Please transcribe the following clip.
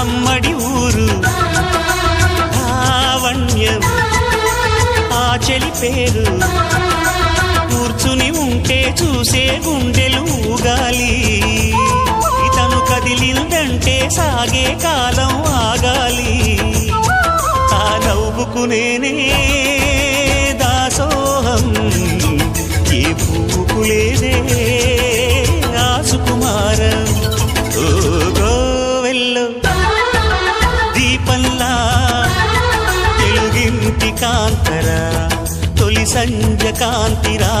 అమ్మడి ఊరు లావణ్యం ఆ చెలి పేరు కూర్చుని ఉంటే చూసే గుండెలు ఊగాలి ఇతను కదిలిందంటే సాగే కాలం ఆగాలి ఆ నవ్వుకునేనే దాసోహం ఏ పూకులేదే కాంతరా తొలి సంజ కాంతిరా